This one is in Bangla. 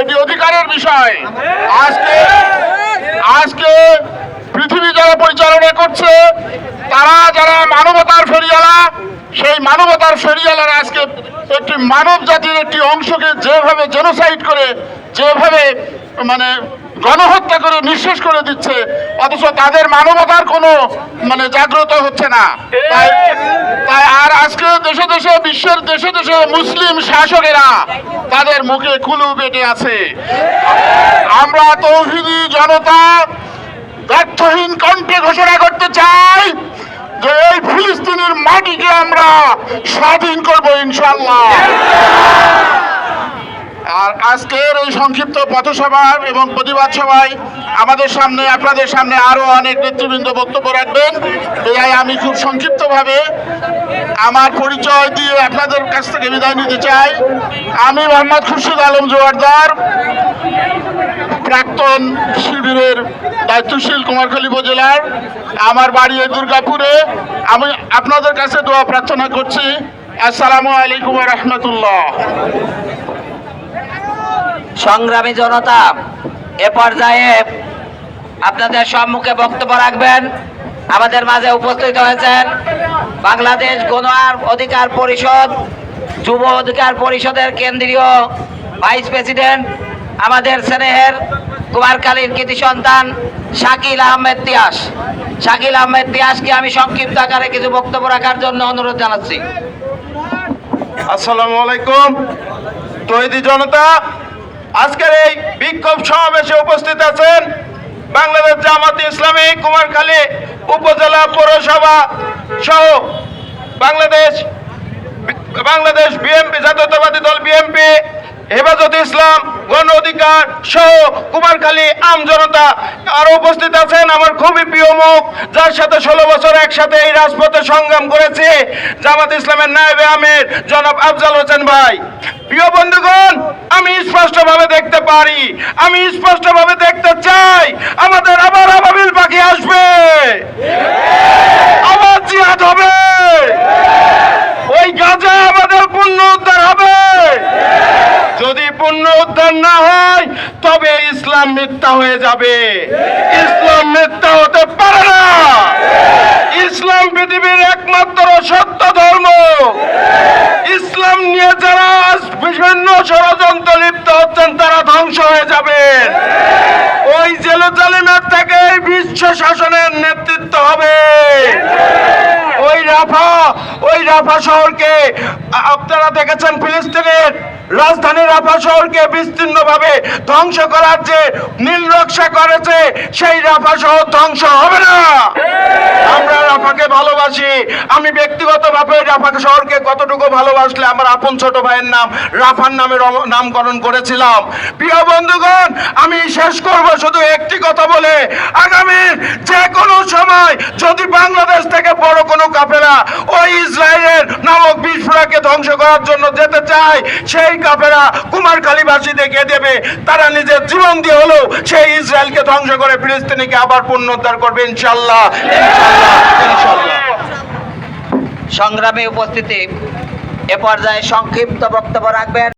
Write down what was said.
এটি অধিকারের বিষয়। আজকে আজকে পৃথিবী যারা পরিচালনা করছে, তারা যারা মানবতার ফেরিয়ালা সেই মানবতার ফেরিয়ালারা আজকে একটি মানব জাতির একটি অংশকে যেভাবে জেনোসাইড করে, যেভাবে মানে গণহত্যা করে নিঃশেষ করে দিচ্ছে, অথচ তাদের মানবতার কোনো মানে জাগ্রত হচ্ছে না। তাই তাই আর আজকে দেশে দেশে, বিশ্বের দেশে দেশে মুসলিম শাসকেরা তাদের মুখে কুলু বেটে আছে। আমরা তৌহিদি জনতা ব্যর্থহীন কণ্ঠে ঘোষণা করতে চাই যে এই ফিলিস্তিনের মাটিকে আমরা স্বাধীন করব ইনশাল্লাহ আর আজকের এই সংক্ষিপ্ত পথসভার এবং প্রতিবাদ সভায় আমাদের সামনে, আপনাদের সামনে আরও অনেক নেতৃবৃন্দ বক্তব্য রাখবেন। তাই আমি খুব সংক্ষিপ্তভাবে আমার পরিচয় দিয়ে আপনাদের কাছ থেকে বিদায় নিতে চাই। আমি মোহাম্মদ খুরশিদ আলম জোয়ারদার, প্রাক্তন শিবিরের দায়িত্বশীল কুমারখালী উপজেলার। আমার বাড়ি দুর্গাপুরে। আমি আপনাদের কাছে দোয়া প্রার্থনা করছি। আসসালামু আলাইকুম রহমতুল্লাহ। সংগ্রামী জনতা, এ পর্যায়ে আপনাদের সম্মুখে বক্তব্য রাখবেন। আমাদের মাঝে উপস্থিত হয়েছেন বাংলাদেশ গণ অধিকার পরিষদ, যুব অধিকার পরিষদের কেন্দ্রীয় ভাইস প্রেসিডেন্ট, আমাদের স্নেহের কুমারকালীর কৃতি সন্তান শাকিল আহমেদ তিয়াস। শাকিল আহমেদ তিয়াসকে আমি সংক্ষিপ্ত আকারে কিছু বক্তব্য রাখার জন্য অনুরোধ জানাচ্ছি। আসসালামু আলাইকুম তৈরি জনতা। আজকের এই বিক্ষোভ সমাবেশে উপস্থিত আছেন বাংলাদেশ জামাত ইসলামী কুমারখালী উপজেলা পৌরসভা সহ বাংলাদেশ বাংলাদেশ বিএমপি জাতীয়তাবাদী দল বিএমপি হেফাজত ইসলাম, গণ অধিকার সহ কুমারখালী আম জনতা আরও উপস্থিত আছেন আমার খুবই প্রিয় মুখ, যার সাথে ষোলো বছর একসাথে এই রাজপথে সংগ্রাম করেছে, জামাত ইসলামের নায়েবে আমির জনাব আফজাল হোসেন ভাই। প্রিয় বন্ধুগণ, আমি স্পষ্টভাবে দেখতে পারি, আমি স্পষ্টভাবে দেখতে চাই, আমাদের আবার আবাবিল পাখি আসবে আবার জিহাদ হবে ওই গাজা আমাদের পুণ্য উদ্ধার হবে যদি পুণ্য উদ্ধার না হয় তবে ইসলাম মিথ্যা হয়ে যাবে। ইসলাম মিথ্যা হতে পারে না। ইসলাম পৃথিবীর একমাত্র সত্য ধর্ম। ইসলাম নিয়ে যারা বিভিন্ন ষড়যন্ত্র লিপ্ত হচ্ছেন, তারা ধ্বংস হয়ে যাবেন ওই জেরুজালেমের থেকে বিশ্ব শাসনের নেতৃত্ব হবে। ওই রাফা ওই রাফা শহরকে আপনারা দেখেছেন ফিলিস্তিনের রাজধানী রাফা শহরকে বিস্তীর্ণভাবে ধ্বংস করার যে নীল করেছে, সেই রাফা শহর ধ্বংস হবে না। আমরা রাফাকে ভালোবাসি। আমি ব্যক্তিগতভাবে রাফা শহরকে কতটুকু ভালোবাসলে আমার আপন ছোট ভাইয়ের নাম, রাফার নামে নামকরণ করেছিলাম। প্রিয় বন্ধুগণ, আমি শেষ করব শুধু একটি কথা বলে। আগামী যে কোনো সময় যদি বাংলাদেশ থেকে কোনো কাফেলা ওই ইসরায়েলের নামক বিস্ফোরণকে ধ্বংস করার জন্য যেতে চায়, সেই কাফেরা দেবে? তারা নিজের জীবন দিয়ে হলেও সেই ইসরায়েলকে ধ্বংস করে ফিলিস্তিনিকে আবার পুনরুদ্ধার করবে ইনশাল্লাহ ইনশাল্লাহ উপস্থিতি, এ পর্যায়ে সংক্ষিপ্ত বক্তব্য রাখবেন।